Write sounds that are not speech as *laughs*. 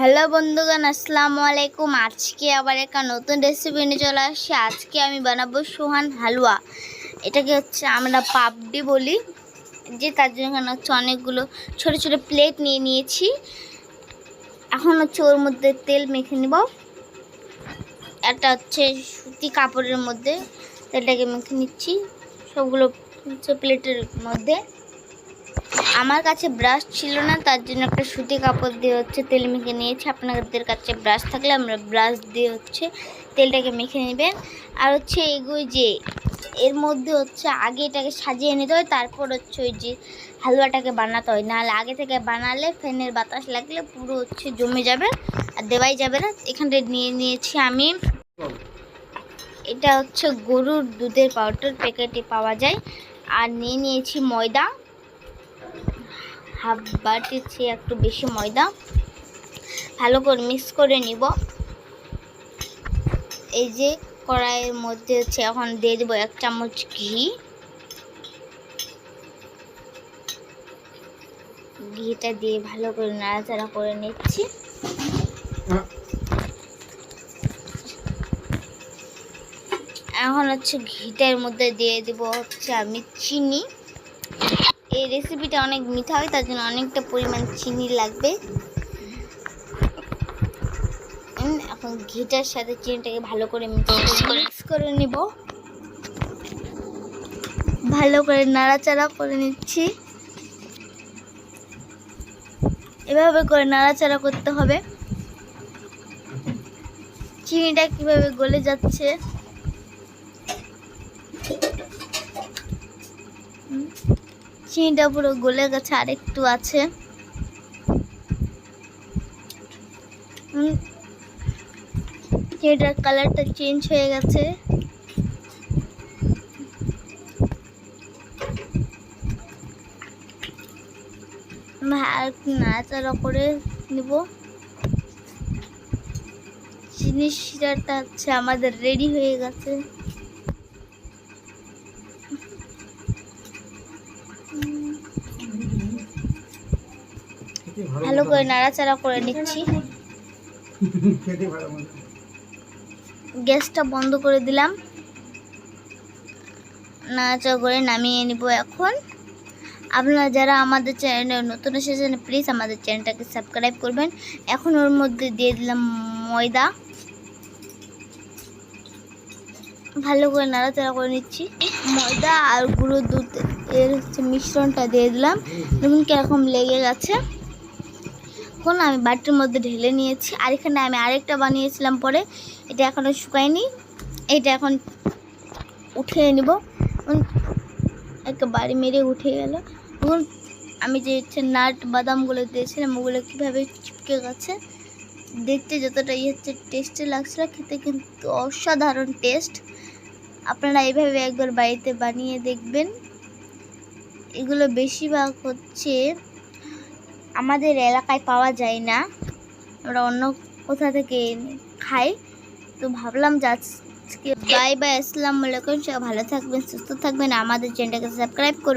Hello বন্ধুগণ, আসসালামু আলাইকুম। আজকে আবার একটা নতুন রেসিপি নিয়ে চলে আসছি। আজকে আমি বানাবো সোহান হালুয়া। এটাকে হচ্ছে আমরা পাপডি বলি, যে তার জন্য এখানে হচ্ছে অনেকগুলো ছোট ছোট প্লেট নিয়ে নিয়েছি। এখন হচ্ছে ওর মধ্যে তেল মেখে নিব। একটা হচ্ছে সুতি কাপড়ের মধ্যে তেলটাকে মেখে নিচ্ছি। সবগুলো হচ্ছে প্লেটের মধ্যে। আমার কাছে ব্রাশ ছিল না, তার জন্য একটা সুতি কাপড় দিয়ে হচ্ছে তেল মেখে নিয়েছি। আপনাদের কাছে ব্রাশ থাকলে আমরা ব্রাশ দিয়ে হচ্ছে তেলটাকে মেখে নেবেন। আর হচ্ছে এগুলো যে, এর মধ্যে হচ্ছে আগে এটাকে সাজিয়ে নিতে হয়, তারপর হচ্ছে ওই যে হালুয়াটাকে বানাতে হয়। নাহলে আগে থেকে বানালে ফ্যানের বাতাস লাগলে পুরো হচ্ছে জমে যাবে আর দেওয়াই যাবে না। এখানটা নিয়ে নিয়েছি আমি। এটা হচ্ছে গরুর দুধের পাউডার প্যাকেটে পাওয়া যায়। আর নিয়ে নিয়েছি ময়দা। হাফ বাটির চেয়ে একটু বেশি ময়দা। ভালো করে মিক্স করে নিব। এই যে কড়াইয়ের মধ্যে হচ্ছে এখন দিয়ে দেবো এক চামচ ঘি। ঘিটা দিয়ে ভালো করে নাড়াচাড়া করে নিচ্ছি। এখন হচ্ছে ঘিটার মধ্যে দিয়ে দেবো হচ্ছে আমি চিনি। এই রেসিপিটা অনেক মিঠা হয় তার জন্য অনেকটা পরিমাণ চিনি লাগবে। এখন ঘিটার সাথে চিনিটাকে ভালো করে মিক্স করে নিব। ভালো করে নাড়াচাড়া করে নিচ্ছি। এভাবে করে নাড়াচাড়া করতে হবে। চিনিটা কীভাবে গলে যাচ্ছে? চিনিটা পুরো গলে গেছে আর একটু আছে চিনিটার কালারটা চেঞ্জ হয়ে গেছে। নাড়াচাড়া করে নিব। শিরাটা হচ্ছে আমাদের রেডি হয়ে গেছে। ভালো করে নাড়াচাড়া করে নিচ্ছি। *laughs* গ্যাসটা বন্ধ করে দিলাম। নাড়াচাড়া করে নামিয়ে নিব এখন। আপনারা যারা আমাদের চ্যানেলে নতুন এসেছেন প্লিজ আমাদের চ্যানেলটাকে সাবস্ক্রাইব করবেন। এখন ওর মধ্যে দিয়ে দিলাম ময়দা। ভালো করে নাড়াচাড়া করে নিচ্ছি। ময়দা আর গুঁড়ো দুধ এর হচ্ছে মিশ্রণটা দিয়ে দিলাম। যেমন কীরকম লেগে গেছে। এখন আমি বাটির মধ্যে ঢেলে নিয়েছি। আর এখানে আমি আরেকটা বানিয়েছিলাম পরে। এটা এখনও শুকায়নি। এটা এখন উঠিয়ে নিব। একটা বাড়ি মেরে উঠে গেল। এখন আমি যে হচ্ছে নাট বাদামগুলো দিয়েছিলাম, ওগুলো কীভাবে চিপকে গেছে, দেখতে যতটা ইয়ে হচ্ছে টেস্টি লাগছিল, খেতে কিন্তু অসাধারণ টেস্ট আপনারা এইভাবে একবার বাড়িতে বানিয়ে দেখবেন। এগুলো বেশিরভাগ হচ্ছে আমাদের এলাকায় পাওয়া যায় না। আমরা অন্য কোথা থেকে খাই। তো ভাবলাম যে বাই বাই আসসালামু আলাইকুম, সবাই ভালো থাকবেন, সুস্থ থাকবেন। আমাদের চ্যানেলটাকে সাবস্ক্রাইব করবেন।